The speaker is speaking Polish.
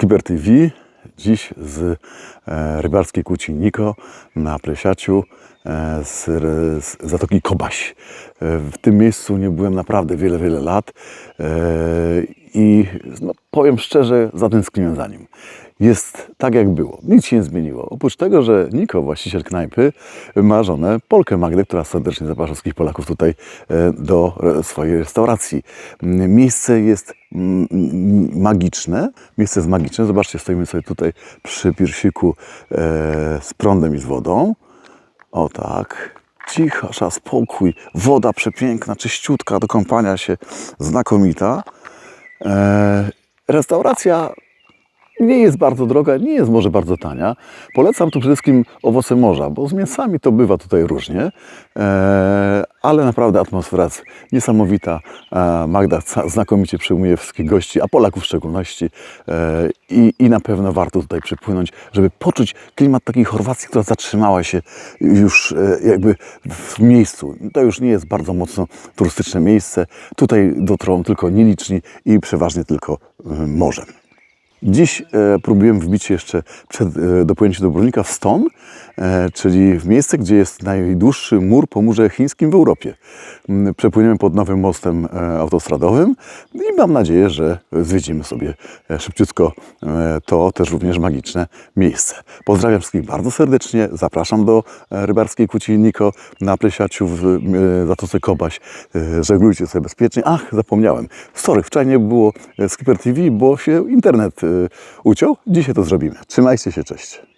Skipper TV, dziś z e, rybarskiej kłóci Niko na Plesiaciu e, z, z Zatoki Kobaś. E, w tym miejscu nie byłem naprawdę wiele, wiele lat i no, powiem szczerze, zatęskniłem za nim. Jest tak jak było, nic się nie zmieniło. Oprócz tego, że Niko, właściciel knajpy, ma żonę Polkę Magdę, która serdecznie zaprasza wszystkich Polaków tutaj e, do e, swojej restauracji. Mm, Miejsce jest mm, magiczne, miejsce jest magiczne. Zobaczcie, stoimy sobie tutaj przy piersiku e, z prądem i z wodą. O tak, cichasza, spokój, woda przepiękna, czyściutka, do kąpania się, znakomita. Restauracja nie jest bardzo droga, nie jest może bardzo tania. Polecam tu przede wszystkim owoce morza, bo z mięsami to bywa tutaj różnie, e, ale naprawdę atmosfera jest niesamowita. E, Magda znakomicie przyjmuje wszystkich gości, a Polaków w szczególności e, i, na pewno warto tutaj przypłynąć, żeby poczuć klimat takiej Chorwacji, która zatrzymała się już jakby w miejscu. To już nie jest bardzo mocno turystyczne miejsce. Tutaj dotrą tylko nieliczni i przeważnie tylko morzem. Dziś e, próbujemy wbić jeszcze przed e, dopłynięciem do Brunnika w Ston, e, czyli w miejsce, gdzie jest najdłuższy mur po murze chińskim w Europie. Przepłyniemy pod nowym mostem e, autostradowym i mam nadzieję, że zwiedzimy sobie e, szybciutko e, to też również magiczne miejsce. Pozdrawiam wszystkich bardzo serdecznie, zapraszam do e, rybarskiej Kuci Niko na Plesiaciu w e, Zatoce Kobaś. E, Żeglujcie sobie bezpiecznie. Ach, zapomniałem. Sorry, wczoraj nie było e, Skipper TV, bo się internet uciął. Dzisiaj to zrobimy. Trzymajcie się, cześć.